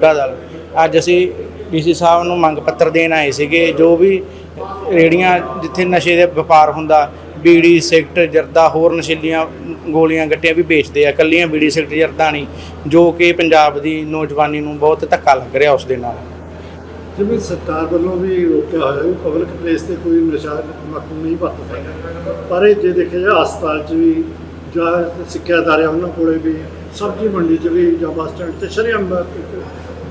ਬੁੱਢਾ ਦਲ। ਅੱਜ ਅਸੀਂ ਡੀਸੀ ਸਾਹਿਬ ਨੂੰ ਮੰਗ ਪੱਤਰ ਦੇਣ ਆਏ ਸੀਗੇ, ਜੋ ਵੀ ਰੇੜੀਆਂ ਜਿੱਥੇ ਨਸ਼ੇ ਦੇ ਵਪਾਰ ਹੁੰਦਾ, ਬੀੜੀ, ਸਿਗਰਟ, ਜਰਦਾ, ਹੋਰ ਨਸ਼ੀਲੀਆਂ ਗੋਲੀਆਂ, ਗੱਟੀਆਂ ਵੀ ਵੇਚਦੇ ਆ ਕੱਲੀਆਂ ਬੀੜੀ, ਸਿਗਰਟ, ਜਰਦਾ ਨਹੀਂ, ਜੋ ਕਿ ਪੰਜਾਬ ਦੀ ਨੌਜਵਾਨੀ ਨੂੰ ਬਹੁਤ ਧੱਕਾ ਲੱਗ ਰਿਹਾ ਉਸ ਦੇ ਨਾਲ। ਜਿਵੇਂ ਸਰਕਾਰ ਵੱਲੋਂ ਵੀ ਰੋਕਿਆ ਹੋਇਆ ਵੀ ਪਬਲਿਕ ਪਲੇਸ ਤੇ ਕੋਈ ਨਸ਼ਾ ਤੰਬਾਕੂ ਨਹੀਂ ਵਰਤਦਾ ਪਰ ਇਹ ਜੇ ਦੇਖਿਆ ਜਾਏ, ਹਸਪਤਾਲ 'ਚ ਵੀ ਜਾਂ ਸਿੱਖਿਆ ਅਦਾਰੇ ਉਹਨਾਂ ਕੋਲੇ ਵੀ ਸਬਜ਼ੀ ਮੰਡੀ 'ਚ ਵੀ ਜਾਂ ਬੱਸ ਸਟੈਂਡ ਤੇ ਸ਼ਰੇਆਮ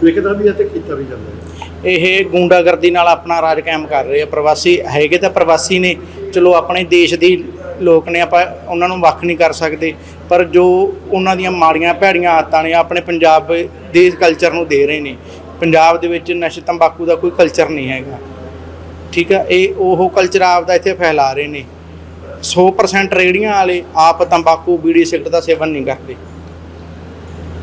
ਵਿਕਦਾ ਵੀ ਹੈ ਤੇ ਕੀਤਾ ਵੀ ਜਾਂਦਾ ਹੈ। ਇਹ ਗੁੰਡਾਗਰਦੀ ਨਾਲ ਆਪਣਾ ਰਾਜ ਕਾਇਮ ਕਰ ਰਹੇ ਆ ਪ੍ਰਵਾਸੀ, ਹੈਗੇ ਤਾਂ ਪ੍ਰਵਾਸੀ ਨੇ, ਚਲੋ ਆਪਣੇ ਦੇਸ਼ ਦੀ ਲੋਕ ਨੇ, ਆਪਾਂ ਉਹਨਾਂ ਨੂੰ ਵੱਖ ਨਹੀਂ ਕਰ ਸਕਦੇ, ਪਰ ਜੋ ਉਹਨਾਂ ਦੀਆਂ ਮਾੜੀਆਂ ਭੈੜੀਆਂ ਆਦਤਾਂ ਨੇ, ਆਪਣੇ ਪੰਜਾਬ ਦੇ ਕਲਚਰ ਨੂੰ ਦੇ ਰਹੇ ਨੇ, ਪੰਜਾਬ ਦੇ ਵਿੱਚ ਨਸ਼ੇ, ਤੰਬਾਕੂ ਦਾ ਕੋਈ ਕਲਚਰ ਨਹੀਂ ਹੈਗਾ। ਠੀਕ ਆ, ਇਹ ਉਹ ਕਲਚਰ ਆਪਦਾ ਇੱਥੇ ਫੈਲਾ ਰਹੇ ਨੇ। 100% ਰੇੜੀਆਂ ਵਾਲੇ ਆਪ ਤੰਬਾਕੂ, ਬੀੜੀ, ਸਿਗਰਟ ਦਾ ਸੇਵਨ ਨਹੀਂ ਕਰਦੇ।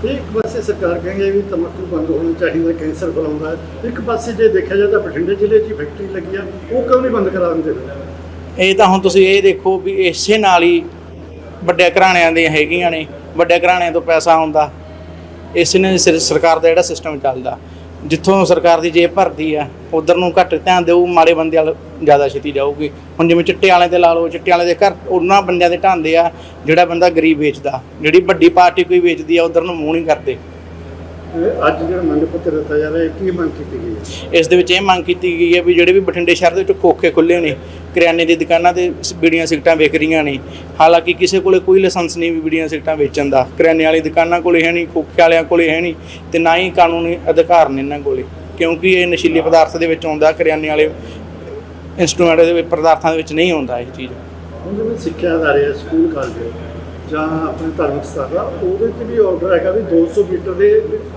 ਇੱਕ ਪਾਸੇ ਸਰਕਾਰ ਕਹਿੰਗੇ ਵੀ ਤੰਬਾਕੂ ਬੰਦ ਹੋਣਾ ਚਾਹੀਦਾ, ਕੈਂਸਰ ਫੈਲਾਉਂਦਾ ਹੈ। ਇੱਕ ਪਾਸੇ ਜੇ ਦੇਖਿਆ ਜਾਏ ਤਾਂ ਬਠਿੰਡੇ ਜ਼ਿਲ੍ਹੇ 'ਚ ਹੀ ਫੈਕਟਰੀ ਲੱਗੀ ਆ, ਉਹ ਕਿਉਂ ਨਹੀਂ ਬੰਦ ਕਰਾ ਦਿੰਦੇ? ਇਹ ਤਾਂ ਹੁਣ ਤੁਸੀਂ ਇਹ ਦੇਖੋ ਵੀ ਇਸੇ ਨਾਲ ਹੀ ਵੱਡੇ ਘਰਾਣਿਆਂ ਦੀਆਂ ਹੈਗੀਆਂ ਨੇ। ਵੱਡੇ ਘਰਾਣਿਆਂ ਤੋਂ ਪੈਸਾ ਆਉਂਦਾ। ਇਸੇ ਨੇ ਸਿਰ- ਸਰਕਾਰ ਦਾ ਜਿਹੜਾ ਸਿਸਟਮ ਚੱਲਦਾ। ਜਿੱਥੋਂ ਸਰਕਾਰ ਦੀ ਜੇਬ ਭਰਦੀ ਆ ਉਧਰ ਨੂੰ ਘੱਟ ਧਿਆਨ ਦੇਊ ਮਾੜੇ ਬੰਦੇ ਵਾਲ ਜ਼ਿਆਦਾ ਛੇਤੀ ਜਾਊਗੀ। ਹੁਣ ਜਿਵੇਂ ਚਿੱਟੇ ਵਾਲਿਆਂ ਤੇ ਲਾ ਲਓ ਚਿੱਟੇ ਵਾਲਿਆਂ ਦੇ ਘਰ ਉਹਨਾਂ ਬੰਦਿਆਂ ਦੇ ਢਾਂਦੇ ਆ ਜਿਹੜਾ ਬੰਦਾ ਗਰੀਬ ਵੇਚਦਾ ਜਿਹੜੀ ਵੱਡੀ ਪਾਰਟੀ ਕੋਈ ਵੇਚਦੀ ਆ ਉਧਰ ਨੂੰ ਮੂੰਹ ਨਹੀਂ ਕਰਦੇ। ਅੱਜ ਜਿਹੜਾ ਮੰਗ ਪੱਤਰ ਦਿੱਤਾ ਜਾ ਰਿਹਾ ਹੈ ਕੀ ਮੰਗ ਕੀਤੀ ਗਈ ਹੈ? ਇਸ ਦੇ ਵਿੱਚ ਇਹ ਮੰਗ ਕੀਤੀ ਗਈ ਹੈ ਵੀ ਜਿਹੜੇ ਵੀ ਬਠਿੰਡੇ ਸ਼ਹਿਰ ਦੇ ਵਿੱਚ ਖੋਖੇ ਖੁੱਲੇ ਨੇ ਕਰਿਆਨੇ ਦੀ ਦੁਕਾਨਾਂ ਤੇ ਸ- ਬੀੜੀਆਂ ਸਿਗਟਾਂ ਵਿਕ ਰਹੀਆਂ ਨੇ। ਹਾਲਾਂਕਿ ਕਿਸੇ ਕੋਲੇ ਕੋਈ ਲਾਇਸੈਂਸ ਨਹੀਂ ਵੀ ਬੀੜੀਆਂ ਸਿਗਟਾਂ ਵੇਚਣ ਦਾ। ਕਰਿਆਨੇ ਵਾਲੀ ਦੁਕਾਨਾਂ ਕੋਲੇ ਹੈ ਨਹੀਂ ਖੋਖੇ ਵਾਲਿਆਂ ਕੋਲੇ ਹੈ ਨਹੀਂ ਤੇ ਨਾ ਹੀ ਕਾਨੂੰਨੀ ਅਧਿਕਾਰ ਨੇ ਇਹਨਾਂ ਕੋਲੇ। ਕਿਉਂਕਿ ਇਹ ਨਸ਼ੀਲੇ ਪਦਾਰਥ ਦੇ ਵਿੱਚ ਆਉਂਦਾ ਕਰਿਆਨੇ ਵਾਲੇ ਇੰਸਟਰੂਮੈਂਟ ਦੇ ਪਦਾਰਥਾਂ ਦੇ ਵਿੱਚ ਨਹੀਂ ਆਉਂਦਾ ਇਹ ਚੀਜ਼। ਹੁਣ ਜਿਵੇਂ ਸਿੱਖਿਆ ਅਦਾਰੇ ਆ, ਸਕੂਲ ਕਾਲਜ ਜਾਂ ਆਪਣੇ ਧਾਰਮਿਕ ਸਥਾਨ ਉਹਦੇ 'ਚ ਵੀ ਆਰਡਰ ਹੈਗਾ ਵੀ 200 ਮੀਟਰ ਦੇ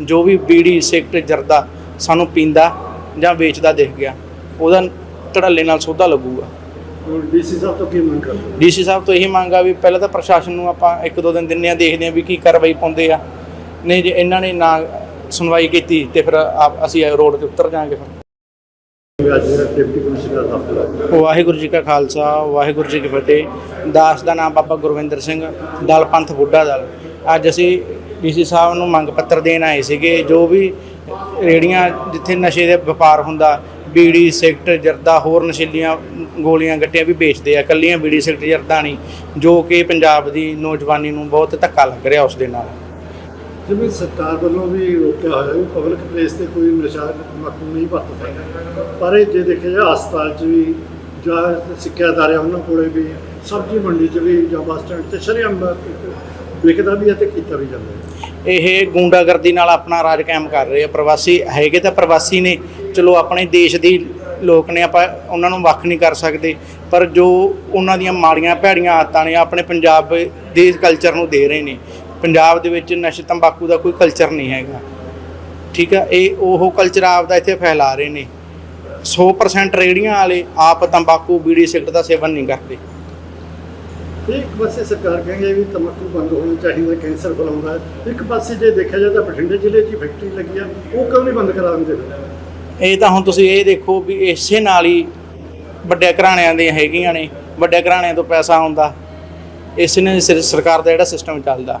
ਜੋ ਵੀ ਬੀੜੀ ਸਿਗਰਟ ਜਰਦਾ ਸਾਨੂੰ ਪੀਂਦਾ ਜਾਂ ਵੇਚਦਾ ਦਿਖ ਗਿਆ ਉਹਦਾ ਧੜੱਲੇ ਨਾਲ ਸੌਦਾ ਲੱਗੂਗਾ। ਡੀਸੀ ਸਾਹਿਬ ਤੋਂ ਕੀ ਮੰਗ ਕਰਦੇ? ਡੀਸੀ ਸਾਹਿਬ ਤੋਂ ਇਹੀ ਮੰਗ ਆ ਵੀ ਪਹਿਲਾਂ ਤਾਂ ਪ੍ਰਸ਼ਾਸਨ ਨੂੰ ਆਪਾਂ ਇੱਕ ਦੋ ਦਿਨ ਦਿੰਨੇ ਆ ਦੇਖਦੇ ਆ ਵੀ ਕੀ ਕਾਰਵਾਈ ਪਾਉਂਦੇ ਆ। ਨਹੀਂ ਜੇ ਇਹਨਾਂ ਨੇ ਨਾ ਸੁਣਵਾਈ ਕੀਤੀ ਤੇ ਫਿਰ ਆਪ ਅਸੀਂ ਰੋਡ ਤੇ ਉਤਰ ਜਾਾਂਗੇ ਫਿਰ। ਵਾਹਿਗੁਰੂ ਜੀ ਕਾ ਖਾਲਸਾ ਵਾਹਿਗੁਰੂ ਜੀ ਕੀ ਫਤਿਹ। ਦਾਸ ਦਾ ਨਾਮ ਬਾਬਾ ਗੁਰਵਿੰਦਰ ਸਿੰਘ ਦਲ ਪੰਥ ਬੁੱਢਾ ਦਲ। ਅੱਜ ਅਸੀਂ ਡੀਸੀ ਸਾਹਿਬ ਨੂੰ ਮੰਗ ਪੱਤਰ ਦੇਣ ਆਏ ਸੀਗੇ, ਜੋ ਵੀ ਰੇੜੀਆਂ ਜਿੱਥੇ ਨਸ਼ੇ ਦੇ ਵਪਾਰ ਹੁੰਦਾ, ਬੀੜੀ, ਸਿਗਰਟ, ਜਰਦਾ, ਹੋਰ ਨਸ਼ੀਲੀਆਂ ਗੋਲੀਆਂ, ਗੱਟੀਆਂ ਵੀ ਵੇਚਦੇ ਆ ਕੱਲੀਆਂ ਬੀੜੀ, ਸਿਗਰਟ, ਜਰਦਾ ਨਹੀਂ, ਜੋ ਕਿ ਪੰਜਾਬ ਦੀ ਨੌਜਵਾਨੀ ਨੂੰ ਬਹੁਤ ਧੱਕਾ ਲੱਗ ਰਿਹਾ ਉਸ ਦੇ ਨਾਲ। ਜਿਵੇਂ ਸਰਕਾਰ ਵੱਲੋਂ ਵੀ ਰੋਕਿਆ ਹੋਇਆ ਵੀ ਪਬਲਿਕ ਪਲੇਸ ਤੇ ਕੋਈ ਨਸ਼ਾ ਤੰਬਾਕੂ ਨਹੀਂ ਵਰਤਦਾ ਪਰ ਇਹ ਜੇ ਦੇਖਿਆ ਜਾਏ, ਹਸਪਤਾਲ 'ਚ ਵੀ ਜਾਂ ਸਿੱਖਿਆ ਅਦਾਰੇ ਉਹਨਾਂ ਕੋਲੇ ਵੀ, ਸਬਜ਼ੀ ਮੰਡੀ 'ਚ ਵੀ ਜਾਂ ਬੱਸ ਸਟੈਂਡ ਤੇ ਸ਼ਰੇਆਮ ਵਿਕਦਾ ਵੀ ਹੈ ਤੇ ਕੀਤਾ ਵੀ ਜਾਂਦਾ ਹੈ। ਇਹ ਗੁੰਡਾਗਰਦੀ ਨਾਲ ਆਪਣਾ ਰਾਜ ਕਾਇਮ ਕਰ ਰਹੇ ਆ। ਪ੍ਰਵਾਸੀ ਹੈਗੇ ਤਾਂ ਪ੍ਰਵਾਸੀ ਨੇ। ਚਲੋ, ਆਪਣੇ ਦੇਸ਼ ਦੀ ਲੋਕ ਨੇ, ਆਪਾਂ ਉਹਨਾਂ ਨੂੰ ਵੱਖ ਨਹੀਂ ਕਰ ਸਕਦੇ। ਪਰ ਜੋ ਉਹਨਾਂ ਦੀਆਂ ਮਾੜੀਆਂ ਭੈੜੀਆਂ ਆਦਤਾਂ ਨੇ, ਆਪਣੇ ਪੰਜਾਬ ਦੇ ਕਲਚਰ ਨੂੰ ਦੇ ਰਹੇ ਨੇ। ਪੰਜਾਬ ਦੇ ਵਿੱਚ ਨਸ਼ੇ, ਤੰਬਾਕੂ ਦਾ ਕੋਈ ਕਲਚਰ ਨਹੀਂ ਹੈਗਾ। ਠੀਕ ਆ? ਇਹ ਉਹ ਕਲਚਰ ਆਪਦਾ ਇੱਥੇ ਫੈਲਾ ਰਹੇ ਨੇ। 100% ਰੇੜੀਆਂ ਵਾਲੇ ਆਪ ਤੰਬਾਕੂ, ਬੀੜੀ, ਸਿਗਰਟ ਦਾ ਸੇਵਨ ਨਹੀਂ ਕਰਦੇ। ਇੱਕ ਪਾਸੇ ਸਰਕਾਰ ਕਹਿੰਗੇ ਵੀ ਤੰਬਾਕੂ ਬੰਦ ਹੋਣਾ ਚਾਹੀਦਾ, ਕੈਂਸਰ ਫੈਲਾਉਂਦਾ ਇੱਕ ਪਾਸੇ ਜੇ ਦੇਖਿਆ ਜਾਏ ਤਾਂ ਬਠਿੰਡੇ ਜ਼ਿਲ੍ਹੇ 'ਚ ਹੀ ਫੈਕਟਰੀ ਲੱਗੀ ਆ, ਉਹ ਕਿਉਂ ਨਹੀਂ ਬੰਦ ਕਰਾ ਦਿੰਦੇ? ਇਹ ਤਾਂ ਹੁਣ ਤੁਸੀਂ ਇਹ ਦੇਖੋ ਵੀ ਇਸੇ ਨਾਲ ਹੀ ਵੱਡੇ ਘਰਾਣਿਆਂ ਦੀਆਂ ਹੈਗੀਆਂ ਨੇ। ਵੱਡੇ ਘਰਾਣਿਆਂ ਤੋਂ ਪੈਸਾ ਆਉਂਦਾ। ਇਸ ਨੇ ਸਿਰ- ਸਰਕਾਰ ਦਾ ਜਿਹੜਾ ਸਿਸਟਮ ਚੱਲਦਾ।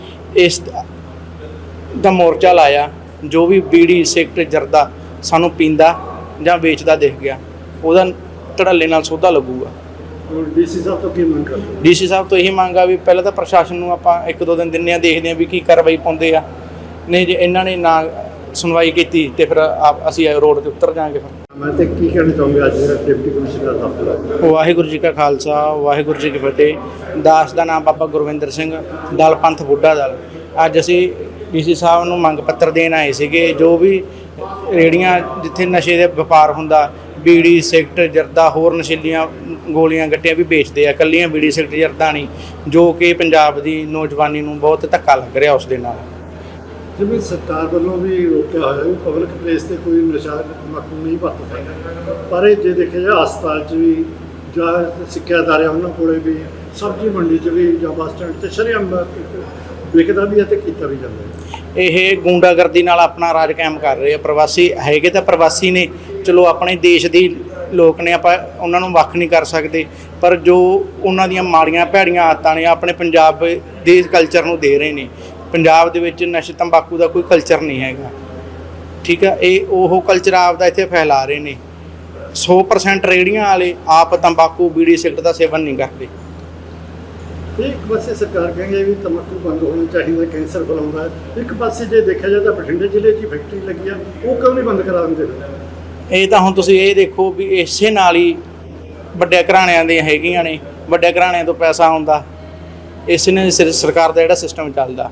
ਇਸ ਦਾ ਮੋਰਚਾ ਲਾਇਆ ਜੋ ਵੀ ਬੀੜੀ ਸਿਗਰਟ ਜਰਦਾ ਸਾਨੂੰ ਪੀਂਦਾ ਜਾਂ ਵੇਚਦਾ ਦਿਖ ਗਿਆ ਉਹਦਾ ਧੜੱਲੇ ਨਾਲ ਸੋਧਾ ਲੱਗੂਗਾ। ਡੀਸੀ ਸਾਹਿਬ ਤੋਂ ਕੀ ਮੰਗ ਕਰਦੇ ਡੀਸੀ ਸਾਹਿਬ ਤੋਂ ਇਹੀ ਮੰਗ ਆ ਵੀ ਪਹਿਲਾਂ ਤਾਂ ਪ੍ਰਸ਼ਾਸਨ ਨੂੰ ਆਪਾਂ ਇੱਕ ਦੋ ਦਿਨ ਦਿੰਨੇ ਆ ਦੇਖਦੇ ਆ ਵੀ ਕੀ ਕਾਰਵਾਈ ਪਾਉਂਦੇ ਆ। ਨਹੀਂ ਜੇ ਇਹਨਾਂ ਨੇ ਨਾ ਸੁਣਵਾਈ ਕੀਤੀ ਤੇ ਫਿਰ ਆਪ ਅਸੀਂ ਰੋਡ ਤੇ ਉਤਰ ਜਾਾਂਗੇ ਫਿਰ। ਮੈਂ ਤੇ ਕੀ ਕਹਿਣਾ ਚਾਹੁੰਗਾ ਅੱਜ ਜਿਹੜਾ ਡਿਪਟੀ ਕਮਿਸ਼ਨਰ ਹੈ? ਵਾਹਿਗੁਰੂ ਜੀ ਕਾ ਖਾਲਸਾ ਵਾਹਿਗੁਰੂ ਜੀ ਕੀ ਫਤਿਹ। ਦਾਸ ਦਾ ਨਾਮ ਬਾਬਾ ਗੁਰਵਿੰਦਰ ਸਿੰਘ ਦਲ ਪੰਥ ਬੁੱਢਾ ਦਲ। ਅੱਜ ਅਸੀਂ ਡੀਸੀ ਸਾਹਿਬ ਨੂੰ ਮੰਗ ਪੱਤਰ ਦੇਣ ਆਏ ਸੀਗੇ ਜੋ ਵੀ ਰੇੜੀਆਂ ਜਿੱਥੇ ਨਸ਼ੇ ਦੇ ਵਪਾਰ ਹੁੰਦਾ ਬੀੜੀ ਸਿਗਰਟ ਜਰਦਾ ਹੋਰ ਨਸ਼ੀਲੀਆਂ ਗੋਲੀਆਂ ਗੱਟੀਆਂ ਵੀ ਵੇਚਦੇ ਆ ਕੱਲੀਆਂ ਬੀੜੀ ਸਿਗਰਟ ਜਰਦਾ ਨਹੀਂ ਜੋ ਕਿ ਪੰਜਾਬ ਦੀ ਨੌਜਵਾਨੀ ਨੂੰ ਬਹੁਤ ਧੱਕਾ ਲੱਗ ਰਿਹਾ ਉਸ ਦੇ ਨਾਲ। ਜਿਵੇਂ ਸਰਕਾਰ ਵੱਲੋਂ ਵੀ ਰੋਕਿਆ ਹੋਇਆ ਵੀ ਪਬਲਿਕ ਪਲੇਸ ਤੇ ਕੋਈ ਨਸ਼ਾ ਤੰਬਾਕੂ ਨਹੀਂ ਵਰਤਦਾ ਪਰ ਇਹ ਜੇ ਦੇਖਿਆ ਜਾਏ, ਹਸਪਤਾਲ 'ਚ ਵੀ ਜਾਂ ਸਿੱਖਿਆ ਅਦਾਰੇ ਉਹਨਾਂ ਕੋਲੇ ਵੀ ਸਬਜ਼ੀ ਮੰਡੀ 'ਚ ਵੀ ਜਾਂ ਬੱਸ ਸਟੈਂਡ ਤੇ ਸ਼ਰੇਆਮ ਵਿਕਦਾ ਵੀ ਹੈ ਤੇ ਕੀਤਾ ਵੀ ਜਾਂਦਾ ਹੈ। ਇਹ ਗੁੰਡਾਗਰਦੀ ਨਾਲ ਆਪਣਾ ਰਾਜ ਕਾਇਮ ਕਰ ਰਹੇ ਆ ਪ੍ਰਵਾਸੀ, ਹੈਗੇ ਤਾਂ ਪ੍ਰਵਾਸੀ ਨੇ। ਚਲੋ, ਆਪਣੇ ਦੇਸ਼ ਦੀ ਲੋਕ ਨੇ, ਆਪਾਂ ਉਹਨਾਂ ਨੂੰ ਵੱਖ ਨਹੀਂ ਕਰ ਸਕਦੇ। ਪਰ ਜੋ ਉਹਨਾਂ ਦੀਆਂ ਮਾੜੀਆਂ ਭੈੜੀਆਂ ਆਦਤਾਂ ਨੇ, ਆਪਣੇ ਪੰਜਾਬ ਦੇ ਕਲਚਰ ਨੂੰ ਦੇ ਰਹੇ ਨੇ। ਪੰਜਾਬ ਦੇ ਵਿੱਚ ਨਸ਼ੇ ਤੰਬਾਕੂ ਦਾ ਕੋਈ ਕਲਚਰ ਨਹੀਂ ਹੈਗਾ। ਠੀਕ ਆ? ਇਹ ਉਹ ਕਲਚਰ ਆਪਦਾ ਇੱਥੇ ਫੈਲਾ ਰਹੇ ਨੇ। 100% ਰੇੜੀਆਂ ਵਾਲੇ ਆਪ ਤੰਬਾਕੂ ਬੀੜੀ ਸਿਗਰਟ ਦਾ ਸੇਵਨ ਨਹੀਂ ਕਰਦੇ। ਇੱਕ ਪਾਸੇ ਸਰਕਾਰ ਕਹਿੰਦੀ ਵੀ ਤੰਬਾਕੂ ਬੰਦ ਹੋਣਾ ਚਾਹੀਦਾ ਕੈਂਸਰ ਫੈਲਾਉਂਦਾ ਹੈ। ਇੱਕ ਪਾਸੇ ਜੇ ਦੇਖਿਆ ਜਾਏ ਤਾਂ ਬਠਿੰਡੇ ਜ਼ਿਲ੍ਹੇ 'ਚ ਹੀ ਫੈਕਟਰੀ ਲੱਗੀ ਆ। ਉਹ ਕਿਉਂ ਨਹੀਂ ਬੰਦ ਕਰਾ ਦਿੰਦੇ? ਇਹ ਤਾਂ ਹੁਣ ਤੁਸੀਂ ਇਹ ਦੇਖੋ ਵੀ ਇਸੇ ਨਾਲ ਹੀ ਵੱਡੇ ਘਰਾਣਿਆਂ ਦੀਆਂ ਹੈਗੀਆਂ ਨੇ। ਵੱਡੇ ਘਰਾਣਿਆਂ ਤੋਂ ਪੈਸਾ ਆਉਂਦਾ। ਇਸ ਨੇ ਸਿਰ- ਸਰਕਾਰ ਦਾ ਜਿਹੜਾ ਸਿਸਟਮ ਚੱਲਦਾ।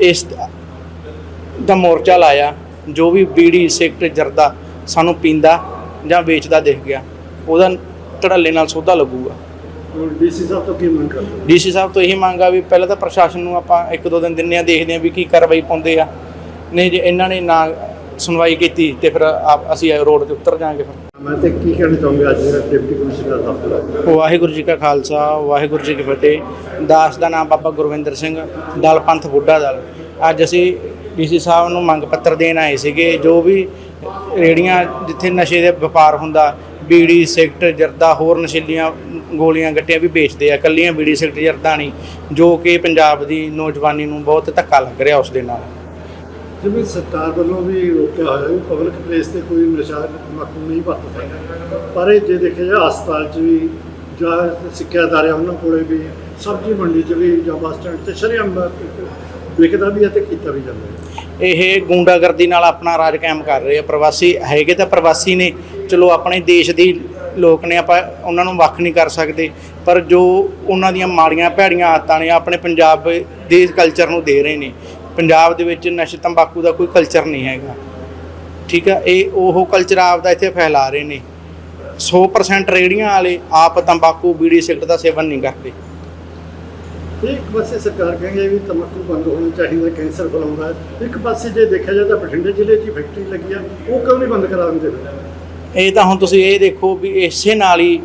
ਇਸ ਦਾ ਮੋਰਚਾ ਲਾਇਆ ਜੋ ਵੀ ਬੀੜੀ ਸਿਗਰਟ ਜਰਦਾ ਸਾਨੂੰ ਪੀਂਦਾ ਜਾਂ ਵੇਚਦਾ ਦਿਖ ਗਿਆ ਉਹਦਾ ਧੜੱਲੇ ਨਾਲ ਸੋਧਾ ਲੱਗੂਗਾ। ਡੀਸੀ ਸਾਹਿਬ ਤੋਂ ਕੀ ਮੰਗ ਕਰਦੇ ਡੀਸੀ ਸਾਹਿਬ ਤੋਂ ਇਹੀ ਮੰਗ ਆ ਵੀ ਪਹਿਲਾਂ ਤਾਂ ਪ੍ਰਸ਼ਾਸਨ ਨੂੰ ਆਪਾਂ ਇੱਕ ਦੋ ਦਿਨ ਦਿੰਨੇ ਆ ਦੇਖਦੇ ਆ ਵੀ ਕੀ ਕਾਰਵਾਈ ਪਾਉਂਦੇ ਆ। ਨਹੀਂ ਜੇ ਇਹਨਾਂ ਨੇ ਨਾ ਸੁਣਵਾਈ ਕੀਤੀ ਤੇ ਫਿਰ ਆਪ ਅਸੀਂ ਰੋਡ ਤੇ ਉਤਰ ਜਾਾਂਗੇ ਫਿਰ। ਮੈਂ ਤੇ ਕੀ ਕਹਿਣਾ ਚਾਹੁੰਗਾ ਅੱਜ ਜਿਹੜਾ ਡਿਪਟੀ ਕਮਿਸ਼ਨਰ ਦਾ ਵਾਹਿਗੁਰੂ ਜੀ ਕਾ ਖਾਲਸਾ, ਵਾਹਿਗੁਰੂ ਜੀ ਕੀ ਫਤਿਹ। ਦਾਸ ਦਾ ਨਾਮ ਬਾਬਾ ਗੁਰਵਿੰਦਰ ਸਿੰਘ, ਦਲ ਪੰਥ ਬੁੱਢਾ ਦਲ। ਅੱਜ ਅਸੀਂ ਡੀਸੀ ਸਾਹਿਬ ਨੂੰ ਮੰਗ ਪੱਤਰ ਦੇਣ ਆਏ ਸੀਗੇ, ਜੋ ਵੀ ਰੇੜੀਆਂ ਜਿੱਥੇ ਨਸ਼ੇ ਦੇ ਵਪਾਰ ਹੁੰਦਾ, ਬੀੜੀ ਸਿਗਰਟ ਜਰਦਾ, ਹੋਰ ਨਸ਼ੀਲੀਆਂ ਗੋਲੀਆਂ, ਗੱਟੀਆਂ ਵੀ ਵੇਚਦੇ ਆ ਕੱਲੀਆਂ ਬੀੜੀ ਸਿਗਰਟ ਜਰਦਾ ਨਹੀਂ, ਜੋ ਕਿ ਪੰਜਾਬ ਦੀ ਨੌਜਵਾਨੀ ਨੂੰ ਬਹੁਤ ਧੱਕਾ ਲੱਗ ਰਿਹਾ ਉਸ ਦੇ ਨਾਲ। ਜਿਵੇਂ ਸਰਕਾਰ ਵੱਲੋਂ ਵੀ ਰੋਕਿਆ ਹੋਇਆ ਵੀ ਪਬਲਿਕ ਪਲੇਸ ਤੇ ਕੋਈ ਨਸ਼ਾ ਤੰਬਾਕੂ ਨਹੀਂ ਵਰਤਦਾ ਪਰ ਇਹ ਜੇ ਦੇਖਿਆ ਜਾ ਹਸਪਤਾਲ 'ਚ ਵੀ ਜਾਂ ਸਿੱਖਿਆ ਅਦਾਰੇ ਉਹਨਾਂ ਕੋਲੇ ਵੀ ਸਬਜ਼ੀ ਮੰਡੀ 'ਚ ਵੀ ਜਾਂ ਬੱਸ ਸਟੈਂਡ ਤੇ ਸ਼ਰੇਆਮ ਵਿਕਦਾ ਵੀ ਹੈ ਤੇ ਕੀਤਾ ਵੀ ਜਾਂਦਾ ਇਹ ਗੁੰਡਾਗਰਦੀ ਨਾਲ ਆਪਣਾ ਰਾਜ ਕਾਇਮ ਕਰ ਰਹੇ ਆ ਪ੍ਰਵਾਸੀ, ਹੈਗੇ ਤਾਂ ਪ੍ਰਵਾਸੀ ਨੇ। ਚਲੋ ਆਪਣੇ ਦੇਸ਼ ਦੀ ਲੋਕ ਨੇ, ਆਪਾਂ ਉਹਨਾਂ ਨੂੰ ਵੱਖ ਨਹੀਂ ਕਰ ਸਕਦੇ। ਪਰ ਜੋ ਉਹਨਾਂ ਦੀਆਂ ਮਾੜੀਆਂ ਭੈੜੀਆਂ ਆਦਤਾਂ ਨੇ, ਆਪਣੇ ਪੰਜਾਬ ਦੇ ਕਲਚਰ ਨੂੰ ਦੇ ਰਹੇ ਨੇ। ਪੰਜਾਬ ਦੇ ਵਿੱਚ ਨਸ਼ੇ ਤੰਬਾਕੂ ਦਾ ਕੋਈ ਕਲਚਰ ਨਹੀਂ ਹੈਗਾ। ਠੀਕ ਆ? ਇਹ ਉਹ ਕਲਚਰ ਆਪਦਾ ਇੱਥੇ ਫੈਲਾ ਰਹੇ ਨੇ। 100% ਰੇੜੀਆਂ ਵਾਲੇ ਆਪ ਤੰਬਾਕੂ ਬੀੜੀ ਸਿਗਰਟ ਦਾ ਸੇਵਨ ਨਹੀਂ ਕਰਦੇ। ਇੱਕ ਪਾਸੇ ਸਰਕਾਰ ਕਹਿੰਦੀ ਵੀ ਤੰਬਾਕੂ ਬੰਦ ਹੋਣਾ ਚਾਹੀਦਾ ਕੈਂਸਰ ਫੈਲਾਉਂਦਾ ਹੈ। ਇੱਕ ਪਾਸੇ ਜੇ ਦੇਖਿਆ ਜਾਏ ਤਾਂ ਬਠਿੰਡੇ ਜ਼ਿਲ੍ਹੇ 'ਚ ਹੀ ਫੈਕਟਰੀ ਲੱਗੀ ਆ ਉਹ ਕਿਉਂ ਨਹੀਂ ਬੰਦ ਕਰਾ ਦਿੰਦੇ? ਇਹ ਤਾਂ ਹੁਣ ਤੁਸੀਂ ਇਹ ਦੇਖੋ ਵੀ ਇਸੇ ਨਾਲ ਹੀ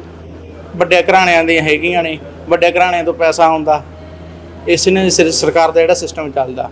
ਵੱਡੇ ਘਰਾਣਿਆਂ ਦੀਆਂ ਹੈਗੀਆਂ ਨੇ। ਵੱਡੇ ਘਰਾਣਿਆਂ ਤੋਂ ਪੈਸਾ ਆਉਂਦਾ। ਇਸੇ ਹੀ ਸਿਰ- ਸਰਕਾਰ ਦਾ ਜਿਹੜਾ ਸਿਸਟਮ ਚੱਲਦਾ।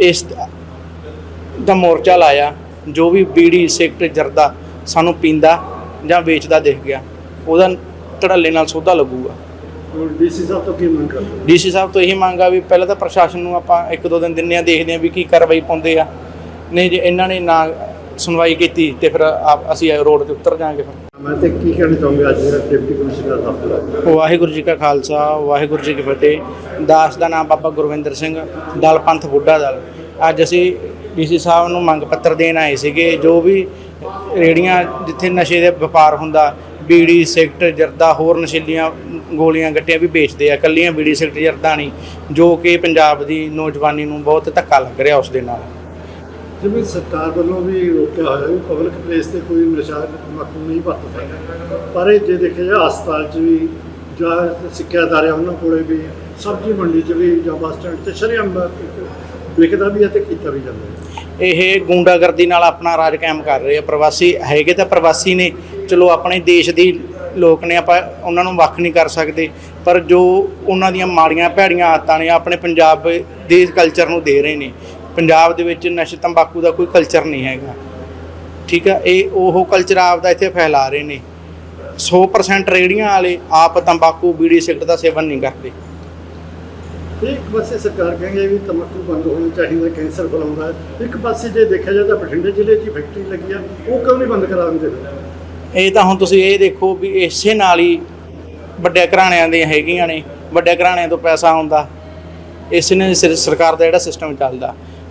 ਇਸ ਦਾ ਮੋਰਚਾ ਲਾਇਆ ਜੋ ਵੀ ਬੀੜੀ ਸਿਗਰਟ ਜਰਦਾ ਸਾਨੂੰ ਪੀਂਦਾ ਜਾਂ ਵੇਚਦਾ ਦਿਖ ਗਿਆ ਉਹਦਾ ਧੜੱਲੇ ਨਾਲ ਸੌਦਾ ਲੱਗੂਗਾ ਡੀਸੀ ਸਾਹਿਬ ਤੋਂ ਕੀ ਮੰਗ ਕਰਦੇ? ਡੀਸੀ ਸਾਹਿਬ ਤੋਂ ਇਹੀ ਮੰਗ ਆ ਵੀ ਪਹਿਲਾਂ ਤਾਂ ਪ੍ਰਸ਼ਾਸਨ ਨੂੰ ਆਪਾਂ ਇੱਕ ਦੋ ਦਿਨ ਦਿੰਦੇ ਆ ਦੇਖਦੇ ਆ ਵੀ ਕੀ ਕਾਰਵਾਈ ਪਾਉਂਦੇ ਆ ਨਹੀਂ ਜੇ ਇਹਨਾਂ ਨੇ ਨਾ ਸੁਣਵਾਈ ਕੀਤੀ ਤੇ ਫਿਰ ਅਸੀਂ ਰੋਡ ਤੇ ਉਤਰ ਜਾਾਂਗੇ ਫਿਰ। ਮੈਂ ਤੇ ਕੀ ਕਹਿਣਾ ਚਾਹੁੰਗਾ ਅੱਜ ਜਿਹੜਾ ਡਿਪਟੀ ਕਮਿਸ਼ਨਰ ਦਾ ਦਫ਼ਤਰ ਹੈ ਵਾਹਿਗੁਰੂ ਜੀ ਕਾ ਖਾਲਸਾ ਵਾਹਿਗੁਰੂ ਜੀ ਕੀ ਫਤਿਹ। ਦਾਸ ਦਾ ਨਾਮ ਬਾਬਾ ਗੁਰਵਿੰਦਰ ਸਿੰਘ ਦਲ ਪੰਥ ਬੁੱਢਾ ਦਲ। ਅੱਜ ਅਸੀਂ ਡੀਸੀ ਸਾਹਿਬ ਨੂੰ ਮੰਗ ਪੱਤਰ ਦੇਣ ਆਏ ਸੀਗੇ ਜੋ ਵੀ ਰੇੜੀਆਂ ਜਿੱਥੇ ਨਸ਼ੇ ਦੇ ਵਪਾਰ ਹੁੰਦਾ ਬੀੜੀ ਸਿਗਰਟ ਜਰਦਾ ਹੋਰ ਨਸ਼ੀਲੀਆਂ ਗੋਲੀਆਂ ਗੱਟੀਆਂ ਵੀ ਵੇਚਦੇ ਆ ਕੱਲੀਆਂ ਬੀੜੀ ਸਿਗਰਟ ਜਰਦਾ ਨਹੀਂ ਜੋ ਕਿ ਪੰਜਾਬ ਦੀ ਨੌਜਵਾਨੀ ਨੂੰ ਬਹੁਤ ਧੱਕਾ ਲੱਗ ਰਿਹਾ ਉਸ ਦੇ ਨਾਲ। ਜਿਵੇਂ ਸਰਕਾਰ ਵੱਲੋਂ ਵੀ ਰੋਕਿਆ ਹੋਇਆ ਵੀ ਪਬਲਿਕ ਪਲੇਸ ਤੇ ਕੋਈ ਨਸ਼ਾ ਤੰਬਾਕੂ ਨਹੀਂ ਵਰਤਦਾ ਪਰ ਇਹ ਜੇ ਦੇਖਿਆ ਜਾ ਹਸਪਤਾਲ 'ਚ ਵੀ ਜਾਂ ਸਿੱਖਿਆ ਅਦਾਰੇ ਉਹਨਾਂ ਕੋਲੇ ਵੀ ਸਬਜ਼ੀ ਮੰਡੀ 'ਚ ਵੀ ਜਾਂ ਬੱਸ ਸਟੈਂਡ ਤੇ ਸ਼ਰੇਆਮ ਵਿਕਦਾ ਵੀ ਹੈ ਤੇ ਕੀਤਾ ਵੀ ਜਾਂਦਾ ਹੈ। ਇਹ ਗੁੰਡਾਗਰਦੀ ਨਾਲ ਆਪਣਾ ਰਾਜ ਕਾਇਮ ਕਰ ਰਹੇ ਆ। ਪ੍ਰਵਾਸੀ ਹੈਗੇ ਤਾਂ ਪ੍ਰਵਾਸੀ ਨੇ। ਚਲੋ, ਆਪਣੇ ਦੇਸ਼ ਦੀ ਲੋਕ ਨੇ, ਆਪਾਂ ਉਹਨਾਂ ਨੂੰ ਵੱਖ ਨਹੀਂ ਕਰ ਸਕਦੇ। ਪਰ ਜੋ ਉਹਨਾਂ ਦੀਆਂ ਮਾੜੀਆਂ ਭੈੜੀਆਂ ਆਦਤਾਂ ਨੇ, ਆਪਣੇ ਪੰਜਾਬ ਦੇ ਕਲਚਰ ਨੂੰ ਦੇ ਰਹੇ ਨੇ। ਪੰਜਾਬ ਦੇ ਵਿੱਚ ਨਸ਼ੇ ਤੰਬਾਕੂ ਦਾ ਕੋਈ ਕਲਚਰ ਨਹੀਂ ਹੈਗਾ। ਠੀਕ ਆ? ਇਹ ਉਹ ਕਲਚਰ ਆਪਦਾ ਇੱਥੇ ਫੈਲਾ ਰਹੇ ਨੇ। 100% ਰੇੜੀਆਂ ਵਾਲੇ ਆਪ ਤੰਬਾਕੂ ਬੀੜੀ ਸਿਗਰਟ ਦਾ ਸੇਵਨ ਨਹੀਂ ਕਰਦੇ। ਇੱਕ ਪਾਸੇ ਸਰਕਾਰ ਕਹਿੰਦੀ ਹੈ ਵੀ ਤੰਬਾਕੂ ਬੰਦ ਹੋਣਾ ਚਾਹੀਦਾ ਕੈਂਸਰ ਫੈਲਾਉਂਦਾ ਇੱਕ ਪਾਸੇ ਜੇ ਦੇਖਿਆ ਜਾਏ ਤਾਂ ਬਠਿੰਡੇ ਜ਼ਿਲ੍ਹੇ 'ਚ ਫੈਕਟਰੀ ਲੱਗੀ ਆ ਉਹ ਕਿਉਂ ਨਹੀਂ ਬੰਦ ਕਰਾ ਦਿੰਦੇ? ਇਹ ਤਾਂ ਹੁਣ ਤੁਸੀਂ ਇਹ ਦੇਖੋ ਵੀ ਇਸੇ ਨਾਲ ਹੀ ਵੱਡੇ ਘਰਾਣਿਆਂ ਦੀਆਂ ਹੈਗੀਆਂ ਨੇ। ਵੱਡੇ ਘਰਾਣਿਆਂ ਤੋਂ ਪੈਸਾ ਆਉਂਦਾ। ਇਸੇ ਸਿਰ- ਸਰਕਾਰ ਦਾ ਜਿਹੜਾ ਸਿਸਟਮ ਚੱਲਦਾ।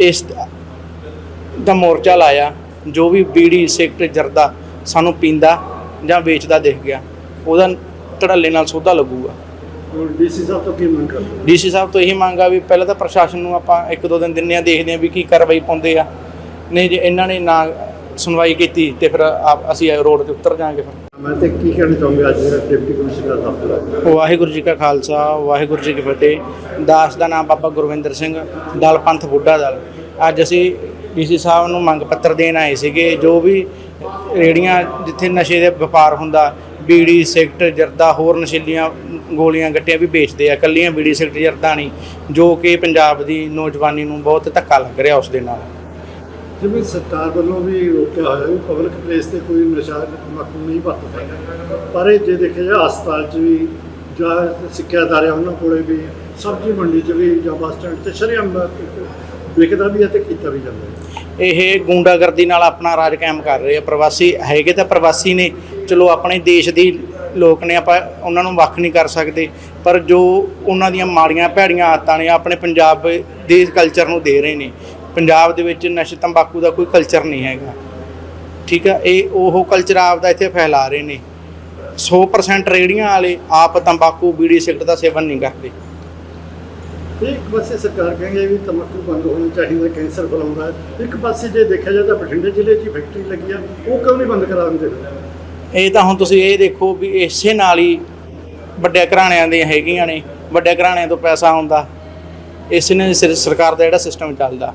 ਇਸ ਦਾ ਮੋਰਚਾ ਲਾਇਆ ਜੋ ਵੀ ਬੀੜੀ ਸਿਗਰਟ ਜਰਦਾ ਸਾਨੂੰ ਪੀਂਦਾ ਜਾਂ ਵੇਚਦਾ ਦਿਖ ਗਿਆ ਉਹਦਾ ਧੜੱਲੇ ਨਾਲ ਸੌਦਾ ਲੱਗੂਗਾ ਡੀਸੀ ਸਾਹਿਬ ਤੋਂ ਕੀ ਮੰਗ ਕਰਦੇ? ਡੀਸੀ ਸਾਹਿਬ ਤੋਂ ਇਹੀ ਮੰਗ ਆ ਵੀ ਪਹਿਲਾਂ ਤਾਂ ਪ੍ਰਸ਼ਾਸਨ ਨੂੰ ਆਪਾਂ ਇੱਕ ਦੋ ਦਿਨ ਦਿੰਦੇ ਆ ਦੇਖਦੇ ਆ ਵੀ ਕੀ ਕਾਰਵਾਈ ਪਾਉਂਦੇ ਆ ਨਹੀਂ ਜੇ ਇਹਨਾਂ ਨੇ ਨਾ ਸੁਣਵਾਈ ਕੀਤੀ ਤੇ ਫਿਰ ਆਪ- ਅਸੀਂ ਰੋਡ ਤੇ ਉਤਰ ਜਾਾਂਗੇ ਫਿਰ। ਮੈਂ ਤੇ ਕੀ ਕਹਿਣਾ ਚਾਹੁੰਗਾ ਅੱਜ ਜਿਹੜਾ ਡਿਪਟੀ ਕਮਿਸ਼ਨਰ ਦਾ ਦਫ਼ਤਰ ਹੈ? ਵਾਹਿਗੁਰੂ ਜੀ ਕਾ ਖਾਲਸਾ ਵਾਹਿਗੁਰੂ ਜੀ ਕੀ ਫਤਿਹ। ਦਾਸ ਦਾ ਨਾਮ ਬਾਬਾ ਗੁਰਵਿੰਦਰ ਸਿੰਘ ਦਲ ਪੰਥ ਬੁੱਢਾ ਦਲ। ਅੱਜ ਅਸੀਂ ਡੀਸੀ ਸਾਹਿਬ ਨੂੰ ਮੰਗ ਪੱਤਰ ਦੇਣ ਆਏ ਸੀਗੇ ਜੋ ਵੀ ਰੇੜੀਆਂ ਜਿੱਥੇ ਨਸ਼ੇ ਦੇ ਵਪਾਰ ਹੁੰਦਾ ਬੀੜੀ ਸਿਗਰਟ ਜਰਦਾ ਹੋਰ ਨਸ਼ੀਲੀਆਂ ਗੋਲੀਆਂ ਗੱਟੀਆਂ ਵੀ ਵੇਚਦੇ ਆ ਕੱਲੀਆਂ ਬੀੜੀ ਸਿਗਰਟ ਜਰਦਾ ਨਹੀਂ ਜੋ ਕਿ ਪੰਜਾਬ ਦੀ ਨੌਜਵਾਨੀ ਨੂੰ ਬਹੁਤ ਧੱਕਾ ਲੱਗ ਰਿਹਾ ਉਸ ਦੇ ਨਾਲ। ਜਿਵੇਂ ਸਰਕਾਰ ਵੱਲੋਂ ਵੀ ਰੋਕਿਆ ਹੋਇਆ ਵੀ ਪਬਲਿਕ ਪਲੇਸ ਤੇ ਕੋਈ ਨਸ਼ਾ ਤੰਬਾਕੂ ਨਹੀਂ ਵਰਤਦਾ ਪਰ ਇਹ ਜੇ ਦੇਖਿਆ ਜਾਏ, ਹਸਪਤਾਲ 'ਚ ਵੀ ਜਾਂ ਸਿੱਖਿਆ ਅਦਾਰੇ ਉਹਨਾਂ ਕੋਲੇ ਵੀ, ਸਬਜ਼ੀ ਮੰਡੀ 'ਚ ਵੀ ਜਾਂ ਬੱਸ ਸਟੈਂਡ ਤੇ ਸ਼ਰੇਆਮ ਵਿਕਦਾ ਵੀ ਹੈ ਤੇ ਕੀਤਾ ਵੀ ਜਾਂਦਾ ਹੈ। ਇਹ ਗੁੰਡਾਗਰਦੀ ਨਾਲ ਆਪਣਾ ਰਾਜ ਕਾਇਮ ਕਰ ਰਹੇ ਆ। ਪ੍ਰਵਾਸੀ ਹੈਗੇ ਤਾਂ ਪ੍ਰਵਾਸੀ ਨੇ। ਚਲੋ, ਆਪਣੇ ਦੇਸ਼ ਦੀ ਲੋਕ ਨੇ, ਆਪਾਂ ਉਹਨਾਂ ਨੂੰ ਵੱਖ ਨਹੀਂ ਕਰ ਸਕਦੇ। ਪਰ ਜੋ ਉਹਨਾਂ ਦੀਆਂ ਮਾੜੀਆਂ ਭੈੜੀਆਂ ਆਦਤਾਂ ਨੇ, ਆਪਣੇ ਪੰਜਾਬ ਦੇ ਕਲਚਰ ਨੂੰ ਦੇ ਰਹੇ ਨੇ। ਪੰਜਾਬ ਦੇ ਵਿੱਚ ਨਸ਼ੇ ਤੰਬਾਕੂ ਦਾ ਕੋਈ ਕਲਚਰ ਨਹੀਂ ਹੈਗਾ। ਠੀਕ ਆ? ਇਹ ਉਹ ਕਲਚਰ ਆਪਦਾ ਇੱਥੇ ਫੈਲਾ ਰਹੇ ਨੇ। 100% ਰੇੜੀਆਂ ਵਾਲੇ ਆਪ ਤੰਬਾਕੂ ਬੀੜੀ ਸਿਗਰਟ ਦਾ ਸੇਵਨ ਨਹੀਂ ਕਰਦੇ। ਇੱਕ ਪਾਸੇ ਸਰਕਾਰ ਕਹਿੰਗੇ ਵੀ ਤੰਬਾਕੂ ਬੰਦ ਹੋਣਾ ਚਾਹੀਦਾ ਕੈਂਸਰ ਫੈਲਾਉਂਦਾ ਹੈ। ਇੱਕ ਪਾਸੇ ਜੇ ਦੇਖਿਆ ਜਾਏ ਤਾਂ ਬਠਿੰਡੇ ਜ਼ਿਲ੍ਹੇ 'ਚ ਹੀ ਫੈਕਟਰੀ ਲੱਗੀ ਆ। ਉਹ ਕਿਉਂ ਨਹੀਂ ਬੰਦ ਕਰਾ ਦਿੰਦੇ? ਇਹ ਤਾਂ ਹੁਣ ਤੁਸੀਂ ਇਹ ਦੇਖੋ ਵੀ ਇਸੇ ਨਾਲ ਹੀ ਵੱਡੇ ਘਰਾਣਿਆਂ ਦੀਆਂ ਹੈਗੀਆਂ ਨੇ। ਵੱਡੇ ਘਰਾਣਿਆਂ ਤੋਂ ਪੈਸਾ ਆਉਂਦਾ। ਇਸੇ ਨੇ ਸਿਰ- ਸਰਕਾਰ ਦਾ ਜਿਹੜਾ ਸਿਸਟਮ ਚੱਲਦਾ।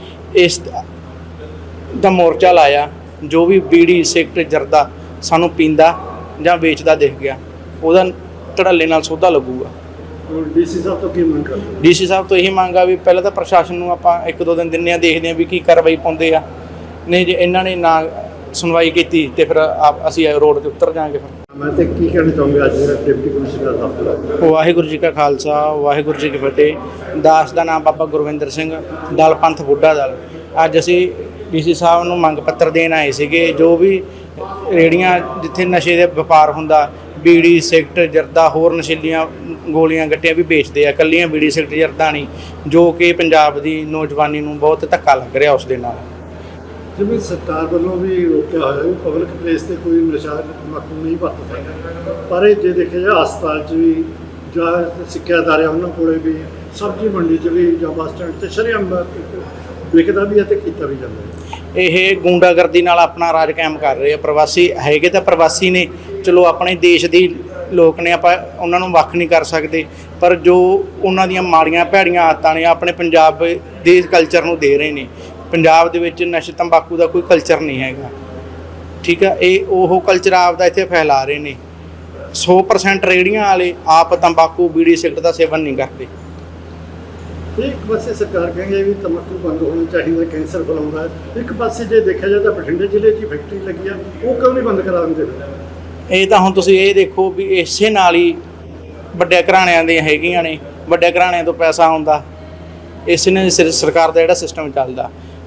ਇਸ ਦਾ ਮੋਰਚਾ ਲਾਇਆ ਜੋ ਵੀ ਬੀੜੀ ਸਿਗਰਟ ਜਰਦਾ ਸਾਨੂੰ ਪੀਂਦਾ ਜਾਂ ਵੇਚਦਾ ਦਿਖ ਗਿਆ ਉਹਦਾ ਧੜੱਲੇ ਨਾਲ ਸੌਦਾ ਲੱਗੂਗਾ। ਡੀਸੀ ਸਾਹਿਬ ਤੋਂ ਕੀ ਮੰਗ ਕਰਦੇ? ਡੀਸੀ ਸਾਹਿਬ ਤੋਂ ਇਹੀ ਮੰਗ ਆ ਵੀ ਪਹਿਲਾਂ ਤਾਂ ਪ੍ਰਸ਼ਾਸਨ ਨੂੰ ਆਪਾਂ ਇੱਕ ਦੋ ਦਿਨ ਦਿੰਨੇ ਆ ਦੇਖਦੇ ਆ ਵੀ ਕੀ ਕਾਰਵਾਈ ਪਾਉਂਦੇ ਆ। ਨਹੀਂ ਜੇ ਇਹਨਾਂ ਨੇ ਨਾ ਸੁਣਵਾਈ ਕੀਤੀ ਤੇ ਫਿਰ ਆਪ ਅਸੀਂ ਰੋਡ ਤੇ ਉਤਰ ਜਾਾਂਗੇ ਫਿਰ। ਮੈਂ ਤੇ ਕੀ ਕਹਿਣਾ ਚਾਹੁੰਗਾ ਅੱਜ ਜਿਹੜਾ ਡਿਪਟੀ ਕਮਿਸ਼ਨਰ ਦਫ਼ਤਰ ਵਾਹਿਗੁਰੂ ਜੀ ਕਾ ਖਾਲਸਾ, ਵਾਹਿਗੁਰੂ ਜੀ ਕੀ ਫਤਿਹ। ਦਾਸ ਦਾ ਨਾਮ ਬਾਬਾ ਗੁਰਵਿੰਦਰ ਸਿੰਘ, ਦਲ ਪੰਥ ਬੁੱਢਾ ਦਲ। ਅੱਜ ਅਸੀਂ ਡੀਸੀ ਸਾਹਿਬ ਨੂੰ ਮੰਗ ਪੱਤਰ ਦੇਣ ਆਏ ਸੀਗੇ, ਜੋ ਵੀ ਰੇੜੀਆਂ ਜਿੱਥੇ ਨਸ਼ੇ ਦੇ ਵਪਾਰ ਹੁੰਦਾ, ਬੀੜੀ ਸਿਗਰਟ ਜਰਦਾ, ਹੋਰ ਨਸ਼ੀਲੀਆਂ ਗੋਲੀਆਂ, ਗੱਟੀਆਂ ਵੀ ਵੇਚਦੇ ਆ ਕੱਲੀਆਂ ਬੀੜੀ ਸਿਗਰਟ ਜਰਦਾ ਨਹੀਂ, ਜੋ ਕਿ ਪੰਜਾਬ ਦੀ ਨੌਜਵਾਨੀ ਨੂੰ ਬਹੁਤ ਧੱਕਾ ਲੱਗ ਰਿਹਾ ਉਸ ਦੇ ਨਾਲ। ਜਿਵੇਂ ਸਰਕਾਰ ਵੱਲੋਂ ਵੀ ਰੋਕਿਆ ਹੋਇਆ ਵੀ ਪਬਲਿਕ ਪਲੇਸ ਤੇ ਕੋਈ ਨਸ਼ਾ ਤੰਬਾਕੂ ਨਹੀਂ ਵਰਤਦਾ। ਪਰ ਇਹ ਜੇ ਦੇਖਿਆ ਜਾ ਹਸਪਤਾਲ 'ਚ ਵੀ ਜਾਂ ਸਿੱਖਿਆ ਅਦਾਰੇ ਉਹਨਾਂ ਕੋਲੇ ਵੀ ਸਬਜ਼ੀ ਮੰਡੀ 'ਚ ਵੀ ਜਾਂ ਬੱਸ ਸਟੈਂਡ ਤੇ ਸ਼ਰੇਆਮ ਵਿਕਦਾ ਵੀ ਹੈ ਤੇ ਕੀਤਾ ਵੀ ਜਾਂਦਾ ਇਹ ਗੁੰਡਾਗਰਦੀ ਨਾਲ ਆਪਣਾ ਰਾਜ ਕਾਇਮ ਕਰ ਰਹੇ ਆ ਪ੍ਰਵਾਸੀ, ਹੈਗੇ ਤਾਂ ਪ੍ਰਵਾਸੀ ਨੇ। ਚਲੋ, ਆਪਣੇ ਦੇਸ਼ ਦੀ ਲੋਕ ਨੇ, ਆਪਾਂ ਉਹਨਾਂ ਨੂੰ ਵੱਖ ਨਹੀਂ ਕਰ ਸਕਦੇ। ਪਰ ਜੋ ਉਹਨਾਂ ਦੀਆਂ ਮਾੜੀਆਂ ਭੈੜੀਆਂ ਆਦਤਾਂ ਨੇ, ਆਪਣੇ ਪੰਜਾਬ ਦੇ ਕਲਚਰ ਨੂੰ ਦੇ ਰਹੇ ਨੇ। ਪੰਜਾਬ ਦੇ ਵਿੱਚ ਨਸ਼ੇ ਤੰਬਾਕੂ ਦਾ ਕੋਈ ਕਲਚਰ ਨਹੀਂ ਹੈਗਾ। ਠੀਕ ਆ? ਇਹ ਉਹ ਕਲਚਰ ਆਪਦਾ ਇੱਥੇ ਫੈਲਾ ਰਹੇ ਨੇ। 100% ਰੇੜੀਆਂ ਵਾਲੇ ਆਪ ਤੰਬਾਕੂ ਬੀੜੀ ਸਿਗਰਟ ਦਾ ਸੇਵਨ ਨਹੀਂ ਕਰਦੇ। ਇੱਕ ਪਾਸੇ ਸਰਕਾਰ ਕਹਿੰਗੇ ਵੀ ਤੰਬਾਕੂ ਬੰਦ ਹੋਣਾ ਚਾਹੀਦਾ ਕੈਂਸਰ ਫੈਲਾਉਂਦਾ ਹੈ। ਇੱਕ ਪਾਸੇ ਜੇ ਦੇਖਿਆ ਜਾਏ ਤਾਂ ਬਠਿੰਡੇ ਜ਼ਿਲ੍ਹੇ 'ਚ ਹੀ ਫੈਕਟਰੀ ਲੱਗੀ ਆ ਉਹ ਕਿਉਂ ਨਹੀਂ ਬੰਦ ਕਰਾ ਦਿੰਦੇ? ਇਹ ਤਾਂ ਹੁਣ ਤੁਸੀਂ ਇਹ ਦੇਖੋ ਵੀ ਇਸੇ ਨਾਲ ਹੀ ਵੱਡੇ ਘਰਾਣਿਆਂ ਦੀਆਂ ਹੈਗੀਆਂ ਨੇ। ਵੱਡੇ ਘਰਾਣਿਆਂ ਤੋਂ ਪੈਸਾ ਆਉਂਦਾ। ਇਸੇ ਨੇ ਸਿਰ- ਸਰਕਾਰ ਦਾ ਜਿਹੜਾ ਸਿਸਟਮ ਚੱਲਦਾ।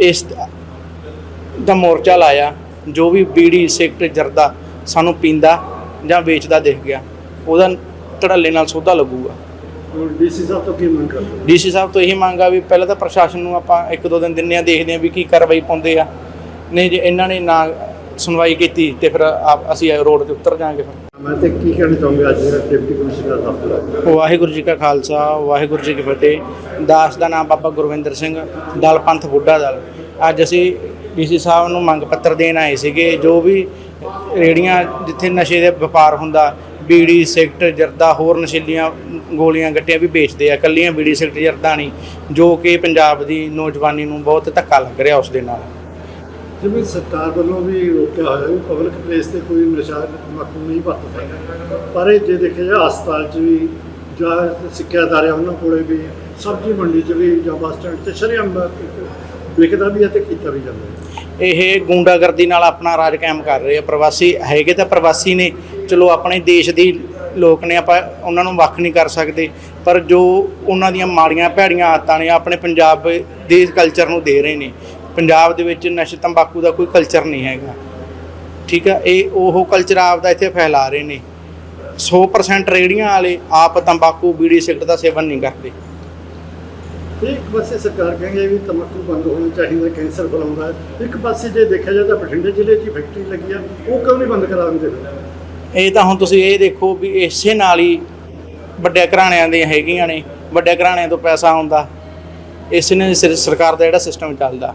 ਇਸ ਦਾ ਮੋਰਚਾ ਲਾਇਆ ਜੋ ਵੀ ਬੀੜੀ ਸਿਗਰਟ ਜਰਦਾ ਸਾਨੂੰ ਪੀਂਦਾ ਜਾਂ ਵੇਚਦਾ ਦਿਖ ਗਿਆ ਉਹਦਾ ਧੜੱਲੇ ਨਾਲ ਸੋਧਾ ਲੱਗੂਗਾ। ਡੀਸੀ ਸਾਹਿਬ ਤੋਂ ਕੀ ਮੰਗ ਕਰਦੇ? ਡੀਸੀ ਸਾਹਿਬ ਤੋਂ ਇਹੀ ਮੰਗ ਆ ਵੀ ਪਹਿਲਾਂ ਤਾਂ ਪ੍ਰਸ਼ਾਸਨ ਨੂੰ ਆਪਾਂ ਇੱਕ ਦੋ ਦਿਨ ਦਿੰਦੇ ਆ ਦੇਖਦੇ ਆ ਵੀ ਕੀ ਕਾਰਵਾਈ ਪਾਉਂਦੇ ਆ। ਨਹੀਂ ਜੇ ਇਹਨਾਂ ਨੇ ਨਾ ਸੁਣਵਾਈ ਕੀਤੀ ਤੇ ਫਿਰ ਆਪ ਅਸੀਂ ਰੋਡ ਤੇ ਉਤਰ ਜਾਾਂਗੇ ਫਿਰ। ਮੈਂ ਤੇ ਕੀ ਕਹਿਣਾ ਚਾਹੁੰਗਾ ਅੱਜ ਜਿਹੜਾ ਡਿਪਟੀ ਕਮਿਸ਼ਨਰ ਦਫ਼ਤਰ ਹੈ। ਵਾਹਿਗੁਰੂ ਜੀ ਕਾ ਖਾਲਸਾ, ਵਾਹਿਗੁਰੂ ਜੀ ਕੀ ਫਤਿਹ। ਦਾਸ ਦਾ ਨਾਮ ਬਾਬਾ ਗੁਰਵਿੰਦਰ ਸਿੰਘ, ਦਲ ਪੰਥ ਬੁੱਢਾ ਦਲ। ਅੱਜ ਅਸੀਂ ਡੀਸੀ ਸਾਹਿਬ ਨੂੰ ਮੰਗ ਪੱਤਰ ਦੇਣ ਆਏ ਸੀਗੇ, ਜੋ ਵੀ ਰੇੜੀਆਂ ਜਿੱਥੇ ਨਸ਼ੇ ਦੇ ਵਪਾਰ ਹੁੰਦਾ, ਬੀੜੀ ਸਿਗਰਟ ਜਰਦਾ, ਹੋਰ ਨਸ਼ੀਲੀਆਂ ਗੋਲੀਆਂ, ਗੱਟੀਆਂ ਵੀ ਵੇਚਦੇ ਆ ਕੱਲੀਆਂ ਬੀੜੀ ਸਿਗਰਟ ਜਰਦਾ ਨਹੀਂ, ਜੋ ਕਿ ਪੰਜਾਬ ਦੀ ਨੌਜਵਾਨੀ ਨੂੰ ਬਹੁਤ ਧੱਕਾ ਲੱਗ ਰਿਹਾ ਉਸ ਦੇ ਨਾਲ। ਜਿਵੇਂ ਸਰਕਾਰ ਵੱਲੋਂ ਵੀ ਰੋਕਿਆ ਹੋਇਆ ਵੀ ਪਬਲਿਕ ਪਲੇਸ ਤੇ ਕੋਈ ਨਸ਼ਾ ਤੰਬਾਕੂ ਨਹੀਂ ਵਰਤਦਾ। ਪਰ ਇਹ ਜੇ ਦੇਖਿਆ ਜਾ ਹਸਪਤਾਲ 'ਚ ਵੀ ਜਾਂ ਸਿੱਖਿਆ ਅਦਾਰੇ ਉਹਨਾਂ ਕੋਲੇ ਵੀ ਸਬਜ਼ੀ ਮੰਡੀ 'ਚ ਵੀ ਜਾਂ ਬੱਸ ਸਟੈਂਡ ਤੇ ਸ਼ਰੇਆਮ ਵਿਕਦਾ ਵੀ ਹੈ ਤੇ ਕੀਤਾ ਵੀ ਜਾਂਦਾ ਇਹ ਗੁੰਡਾਗਰਦੀ ਨਾਲ ਆਪਣਾ ਰਾਜ ਕਾਇਮ ਕਰ ਰਹੇ ਆ ਪ੍ਰਵਾਸੀ, ਹੈਗੇ ਤਾਂ ਪ੍ਰਵਾਸੀ ਨੇ। ਚਲੋ, ਆਪਣੇ ਦੇਸ਼ ਦੀ ਲੋਕ ਨੇ, ਆਪਾਂ ਉਹਨਾਂ ਨੂੰ ਵੱਖ ਨਹੀਂ ਕਰ ਸਕਦੇ। ਪਰ ਜੋ ਉਹਨਾਂ ਦੀਆਂ ਮਾੜੀਆਂ ਭੈੜੀਆਂ ਆਦਤਾਂ ਨੇ, ਆਪਣੇ ਪੰਜਾਬ ਦੇ ਕਲਚਰ ਨੂੰ ਦੇ ਰਹੇ ਨੇ। ਪੰਜਾਬ ਦੇ ਵਿੱਚ ਨਸ਼ੇ ਤੰਬਾਕੂ ਦਾ ਕੋਈ ਕਲਚਰ ਨਹੀਂ ਹੈਗਾ। ਠੀਕ ਆ? ਇਹ ਉਹ ਕਲਚਰ ਆਪਦਾ ਇੱਥੇ ਫੈਲਾ ਰਹੇ ਨੇ। 100% ਰੇੜੀਆਂ ਵਾਲੇ ਆਪ ਤੰਬਾਕੂ ਬੀੜੀ ਸਿਗਰਟ ਦਾ ਸੇਵਨ ਨਹੀਂ ਕਰਦੇ। ਇੱਕ ਪਾਸੇ ਸਰਕਾਰ ਕਹਿੰਦੀ ਹੈ ਵੀ ਤੰਬਾਕੂ ਬੰਦ ਹੋਣਾ ਚਾਹੀਦਾ ਕੈਂਸਰ ਫੈਲਾਉਂਦਾ ਇੱਕ ਪਾਸੇ ਜੇ ਦੇਖਿਆ ਜਾਏ ਤਾਂ ਬਠਿੰਡੇ ਜ਼ਿਲ੍ਹੇ 'ਚ ਹੀ ਫੈਕਟਰੀ ਲੱਗੀ ਆ ਉਹ ਕਿਉਂ ਨਹੀਂ ਬੰਦ ਕਰਾ ਦਿੰਦੇ ਇਹ ਤਾਂ ਹੁਣ ਤੁਸੀਂ ਇਹ ਦੇਖੋ ਵੀ ਇਸੇ ਨਾਲ ਹੀ ਵੱਡੇ ਘਰਾਣਿਆਂ ਦੀਆਂ ਹੈਗੀਆਂ ਨੇ। ਵੱਡੇ ਘਰਾਣਿਆਂ ਤੋਂ ਪੈਸਾ ਆਉਂਦਾ। ਇਸ ਨੇ ਸਿਰ- ਸਰਕਾਰ ਦਾ ਜਿਹੜਾ ਸਿਸਟਮ ਚੱਲਦਾ।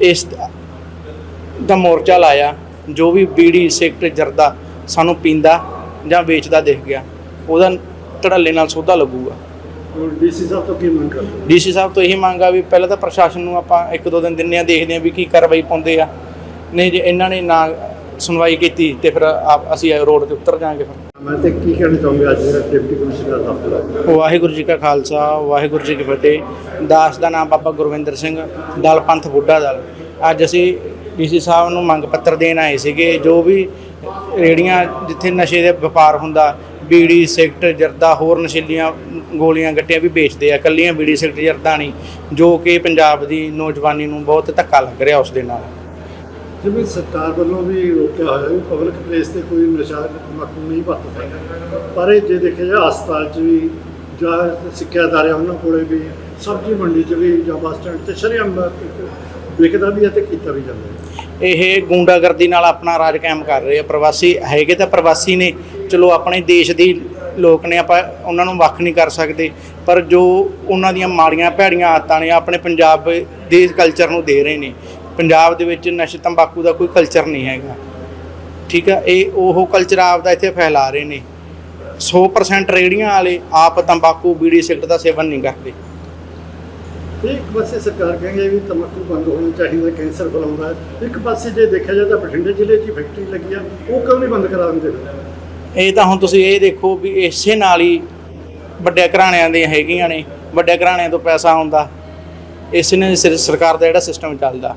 ਇਸ ਦਾ ਮੋਰਚਾ ਲਾਇਆ ਜੋ ਵੀ ਬੀੜੀ ਸਿਗਰਟ ਜਰਦਾ ਸਾਨੂੰ ਪੀਂਦਾ ਜਾਂ ਵੇਚਦਾ ਦਿਖ ਗਿਆ ਉਹਦਾ ਧੜੱਲੇ ਨਾਲ ਸੋਧਾ ਲੱਗੂਗਾ ਡੀਸੀ ਸਾਹਿਬ ਤੋਂ ਕੀ ਮੰਗ ਕਰਦੇ? ਡੀਸੀ ਸਾਹਿਬ ਤੋਂ ਇਹੀ ਮੰਗ ਆ ਵੀ ਪਹਿਲਾਂ ਤਾਂ ਪ੍ਰਸ਼ਾਸਨ ਨੂੰ ਆਪਾਂ ਇੱਕ ਦੋ ਦਿਨ ਦਿੰਦੇ ਆ ਦੇਖਦੇ ਆ ਵੀ ਕੀ ਕਾਰਵਾਈ ਪਾਉਂਦੇ ਆ ਨਹੀਂ ਜੇ ਇਹਨਾਂ ਨੇ ਨਾ ਸੁਣਵਾਈ ਕੀਤੀ ਤੇ ਫਿਰ ਆਪ ਅਸੀਂ ਰੋਡ ਤੇ ਉਤਰ ਜਾਾਂਗੇ ਫਿਰ। ਮੈਂ ਤੇ ਕੀ ਕਹਿਣਾ ਚਾਹੁੰਗਾ ਅੱਜ ਜਿਹੜਾ ਡਿਪਟੀ ਕਮਿਸ਼ਨਰ ਦਾ ਦਫ਼ਤਰ ਵਾਹਿਗੁਰੂ ਜੀ ਕਾ ਖਾਲਸਾ ਵਾਹਿਗੁਰੂ ਜੀ ਕੀ ਫਤਿਹ। ਦਾਸ ਦਾ ਨਾਮ ਬਾਬਾ ਗੁਰਵਿੰਦਰ ਸਿੰਘ ਦਲ ਪੰਥ ਬੁੱਢਾ ਦਲ। ਅੱਜ ਅਸੀਂ ਡੀਸੀ ਸਾਹਿਬ ਨੂੰ ਮੰਗ ਪੱਤਰ ਦੇਣ ਆਏ ਸੀਗੇ ਜੋ ਵੀ ਰੇੜੀਆਂ ਜਿੱਥੇ ਨਸ਼ੇ ਦੇ ਵਪਾਰ ਹੁੰਦਾ ਬੀੜੀ ਸਿਗਰਟ ਜਰਦਾ ਹੋਰ ਨਸ਼ੀਲੀਆਂ ਗੋਲੀਆਂ ਗੱਟੀਆਂ ਵੀ ਵੇਚਦੇ ਆ ਕੱਲੀਆਂ ਬੀੜੀ ਸਿਗਰਟ ਜਰਦਾ ਨਹੀਂ ਜੋ ਕਿ ਪੰਜਾਬ ਦੀ ਨੌਜਵਾਨੀ ਨੂੰ ਬਹੁਤ ਧੱਕਾ ਲੱਗ ਰਿਹਾ ਉਸ ਦੇ ਨਾਲ। ਜਿਵੇਂ ਸਰਕਾਰ ਵੱਲੋਂ ਵੀ ਰੋਕਿਆ ਹੋਇਆ ਵੀ ਪਬਲਿਕ ਪਲੇਸ ਤੇ ਕੋਈ ਨਸ਼ਾ ਤੰਬਾਕੂ ਨਹੀਂ ਵਰਤਦਾ ਪਰ ਇਹ ਜੇ ਦੇਖਿਆ ਜਾਏ, ਹਸਪਤਾਲ 'ਚ ਵੀ ਜਾਂ ਸਿੱਖਿਆ ਅਦਾਰੇ ਉਹਨਾਂ ਕੋਲੇ ਵੀ ਸਬਜ਼ੀ ਮੰਡੀ 'ਚ ਵੀ ਜਾਂ ਬੱਸ ਸਟੈਂਡ ਤੇ ਸ਼ਰੇਆਮ ਵਿਕਦਾ ਵੀ ਹੈ ਤੇ ਕੀਤਾ ਵੀ ਜਾਂਦਾ ਇਹ ਗੁੰਡਾਗਰਦੀ ਨਾਲ ਆਪਣਾ ਰਾਜ ਕਾਇਮ ਕਰ ਰਹੇ ਆ। ਪ੍ਰਵਾਸੀ ਹੈਗੇ ਤਾਂ ਪ੍ਰਵਾਸੀ ਨੇ। ਚਲੋ, ਆਪਣੇ ਦੇਸ਼ ਦੀ ਲੋਕ ਨੇ, ਆਪਾਂ ਉਹਨਾਂ ਨੂੰ ਵੱਖ ਨਹੀਂ ਕਰ ਸਕਦੇ। ਪਰ ਜੋ ਉਹਨਾਂ ਦੀਆਂ ਮਾੜੀਆਂ ਭੈੜੀਆਂ ਆਦਤਾਂ ਨੇ, ਆਪਣੇ ਪੰਜਾਬ ਦੇ ਕਲਚਰ ਨੂੰ ਦੇ ਰਹੇ ਨੇ। ਪੰਜਾਬ ਦੇ ਵਿੱਚ ਨਸ਼ੇ ਤੰਬਾਕੂ ਦਾ ਕੋਈ ਕਲਚਰ ਨਹੀਂ ਹੈਗਾ। ਠੀਕ ਆ? ਇਹ ਉਹ ਕਲਚਰ ਆਪਦਾ ਇੱਥੇ ਫੈਲਾ ਰਹੇ ਨੇ। 100% ਰੇੜੀਆਂ ਵਾਲੇ ਆਪ ਤੰਬਾਕੂ ਬੀੜੀ ਸਿਗਰਟ ਦਾ ਸੇਵਨ ਨਹੀਂ ਕਰਦੇ। ਇੱਕ ਪਾਸੇ ਸਰਕਾਰ ਕਹਿੰਦੀ ਹੈ ਵੀ ਤੰਬਾਕੂ ਬੰਦ ਹੋਣਾ ਚਾਹੀਦਾ ਕੈਂਸਰ ਫੈਲਾਉਂਦਾ ਇੱਕ ਪਾਸੇ ਜੇ ਦੇਖਿਆ ਜਾਏ ਤਾਂ ਬਠਿੰਡੇ ਜ਼ਿਲ੍ਹੇ 'ਚ ਫੈਕਟਰੀ ਲੱਗੀ ਆ ਉਹ ਕਿਉਂ ਨਹੀਂ ਬੰਦ ਕਰਾ ਦਿੰਦੇ? ਇਹ ਤਾਂ ਹੁਣ ਤੁਸੀਂ ਇਹ ਦੇਖੋ ਵੀ ਇਸੇ ਨਾਲ ਹੀ ਵੱਡੇ ਘਰਾਣਿਆਂ ਦੀਆਂ ਹੈਗੀਆਂ ਨੇ। ਵੱਡੇ ਘਰਾਣਿਆਂ ਤੋਂ ਪੈਸਾ ਆਉਂਦਾ। ਇਸ ਨੇ ਸਿਰ- ਸਰਕਾਰ ਦਾ ਜਿਹੜਾ ਸਿਸਟਮ ਚੱਲਦਾ।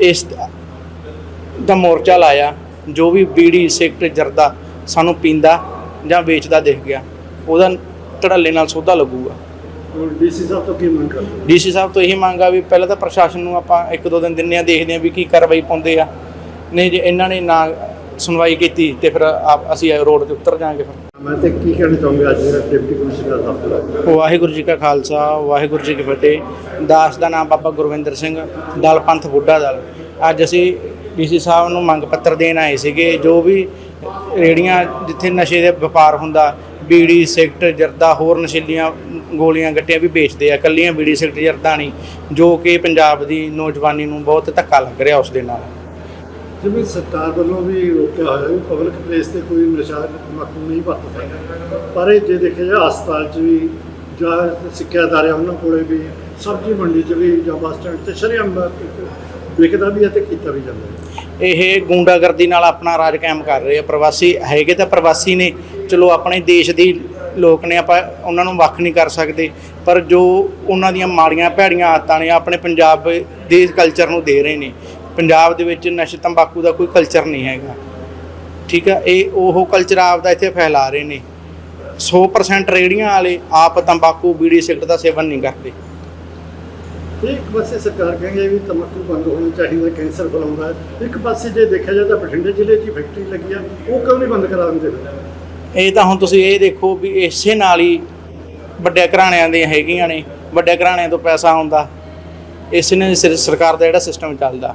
ਇਸ ਦਾ ਮੋਰਚਾ ਲਾਇਆ ਜੋ ਵੀ ਬੀੜੀ ਸਿਗਰਟ ਜਰਦਾ ਸਾਨੂੰ ਪੀਂਦਾ ਜਾਂ ਵੇਚਦਾ ਦਿਖ ਗਿਆ ਉਹਦਾ ਧੜੱਲੇ ਨਾਲ ਸੌਦਾ ਲੱਗੂਗਾ। ਡੀਸੀ ਸਾਹਿਬ ਤੋਂ ਕੀ ਮੰਗ ਕਰਦੇ? ਡੀਸੀ ਸਾਹਿਬ ਤੋਂ ਇਹੀ ਮੰਗ ਆ ਵੀ ਪਹਿਲਾਂ ਤਾਂ ਪ੍ਰਸ਼ਾਸਨ ਨੂੰ ਆਪਾਂ ਇੱਕ ਦੋ ਦਿਨ ਦਿੰਨੇ ਆ ਦੇਖਦੇ ਆ ਵੀ ਕੀ ਕਾਰਵਾਈ ਪਾਉਂਦੇ ਆ। ਨਹੀਂ ਜੇ ਇਹਨਾਂ ਨੇ ਨਾ ਸੁਣਵਾਈ ਕੀਤੀ ਤੇ ਫਿਰ ਆਪ ਅਸੀਂ ਰੋਡ ਤੇ ਉਤਰ ਜਾਾਂਗੇ ਫਿਰ। ਮੈਂ ਤੇ ਕੀ ਕਹਿਣਾ ਚਾਹੁੰਗਾ ਅੱਜ ਜਿਹੜਾ ਡਿਪਟੀ ਕਮਿਸ਼ਨਰ ਦਾ ਵਾਹਿਗੁਰੂ ਜੀ ਕਾ ਖਾਲਸਾ, ਵਾਹਿਗੁਰੂ ਜੀ ਕੀ ਫਤਿਹ। ਦਾਸ ਦਾ ਨਾਮ ਬਾਬਾ ਗੁਰਵਿੰਦਰ ਸਿੰਘ, ਦਲ ਪੰਥ ਬੁੱਢਾ ਦਲ। ਅੱਜ ਅਸੀਂ ਡੀਸੀ ਸਾਹਿਬ ਨੂੰ ਮੰਗ ਪੱਤਰ ਦੇਣ ਆਏ ਸੀਗੇ, ਜੋ ਵੀ ਰੇੜੀਆਂ ਜਿੱਥੇ ਨਸ਼ੇ ਦੇ ਵਪਾਰ ਹੁੰਦਾ, ਬੀੜੀ ਸਿਗਰਟ ਜਰਦਾ, ਹੋਰ ਨਸ਼ੀਲੀਆਂ ਗੋਲੀਆਂ, ਗੱਟੀਆਂ ਵੀ ਵੇਚਦੇ ਆ ਕੱਲੀਆਂ ਬੀੜੀ ਸਿਗਰਟ ਜਰਦਾ ਨਹੀਂ, ਜੋ ਕਿ ਪੰਜਾਬ ਦੀ ਨੌਜਵਾਨੀ ਨੂੰ ਬਹੁਤ ਧੱਕਾ ਲੱਗ ਰਿਹਾ ਉਸ ਦੇ ਨਾਲ। ਜਿਵੇਂ ਸਰਕਾਰ ਵੱਲੋਂ ਵੀ ਰੋਕਿਆ ਹੋਇਆ ਵੀ ਪਬਲਿਕ ਪਲੇਸ ਤੇ ਕੋਈ ਨਸ਼ਾ ਤੰਬਾਕੂ ਨਹੀਂ ਵਰਤਦਾ ਪਰ ਇਹ ਜੇ ਦੇਖਿਆ ਜਾਏ, ਹਸਪਤਾਲ 'ਚ ਵੀ ਜਾਂ ਸਿੱਖਿਆ ਅਦਾਰੇ ਉਹਨਾਂ ਕੋਲੇ ਵੀ ਸਬਜ਼ੀ ਮੰਡੀ 'ਚ ਵੀ ਜਾਂ ਬੱਸ ਸਟੈਂਡ ਤੇ ਸ਼ਰੇਆਮ ਵਿਕਦਾ ਵੀ ਹੈ ਤੇ ਕੀਤਾ ਵੀ ਜਾਂਦਾ ਹੈ। ਇਹ ਗੁੰਡਾਗਰਦੀ ਨਾਲ ਆਪਣਾ ਰਾਜ ਕਾਇਮ ਕਰ ਰਹੇ ਆ ਪ੍ਰਵਾਸੀ, ਹੈਗੇ ਤਾਂ ਪ੍ਰਵਾਸੀ ਨੇ। ਚਲੋ, ਆਪਣੇ ਦੇਸ਼ ਦੀ ਲੋਕ ਨੇ, ਆਪਾਂ ਉਹਨਾਂ ਨੂੰ ਵੱਖ ਨਹੀਂ ਕਰ ਸਕਦੇ। ਪਰ ਜੋ ਉਹਨਾਂ ਦੀਆਂ ਮਾੜੀਆਂ ਭੈੜੀਆਂ ਆਦਤਾਂ ਨੇ, ਆਪਣੇ ਪੰਜਾਬ ਦੇ ਕਲਚਰ ਨੂੰ ਦੇ ਰਹੇ ਨੇ। ਪੰਜਾਬ ਦੇ ਵਿੱਚ ਨਸ਼ੇ ਤੰਬਾਕੂ ਦਾ ਕੋਈ ਕਲਚਰ ਨਹੀਂ ਹੈਗਾ। ਠੀਕ ਆ? ਇਹ ਉਹ ਕਲਚਰ ਆਪਦਾ ਇੱਥੇ ਫੈਲਾ ਰਹੇ ਨੇ। 100% ਰੇੜੀਆਂ ਵਾਲੇ ਆਪ ਤੰਬਾਕੂ ਬੀੜੀ ਸਿਗਰਟ ਦਾ ਸੇਵਨ ਨਹੀਂ ਕਰਦੇ। ਇੱਕ ਪਾਸੇ ਸਰਕਾਰ ਕਹਿੰਦੀ ਹੈ ਵੀ ਤੰਬਾਕੂ ਬੰਦ ਹੋਣਾ ਚਾਹੀਦਾ ਕੈਂਸਰ ਫੈਲਾਉਂਦਾ ਹੈ। ਇੱਕ ਪਾਸੇ ਜੇ ਦੇਖਿਆ ਜਾਏ ਤਾਂ ਬਠਿੰਡੇ ਜ਼ਿਲ੍ਹੇ 'ਚ ਹੀ ਫੈਕਟਰੀ ਲੱਗੀ ਆ ਉਹ ਕਿਉਂ ਨਹੀਂ ਬੰਦ ਕਰਾ ਦਿੰਦੇ? ਇਹ ਤਾਂ ਹੁਣ ਤੁਸੀਂ ਇਹ ਦੇਖੋ ਵੀ ਇਸੇ ਨਾਲ ਹੀ ਵੱਡੇ ਘਰਾਣਿਆਂ ਦੀਆਂ ਹੈਗੀਆਂ ਨੇ। ਵੱਡੇ ਘਰਾਣਿਆਂ ਤੋਂ ਪੈਸਾ ਆਉਂਦਾ। ਇਸ ਨੇ ਸਿਰ- ਸਰਕਾਰ ਦਾ ਜਿਹੜਾ ਸਿਸਟਮ ਚੱਲਦਾ।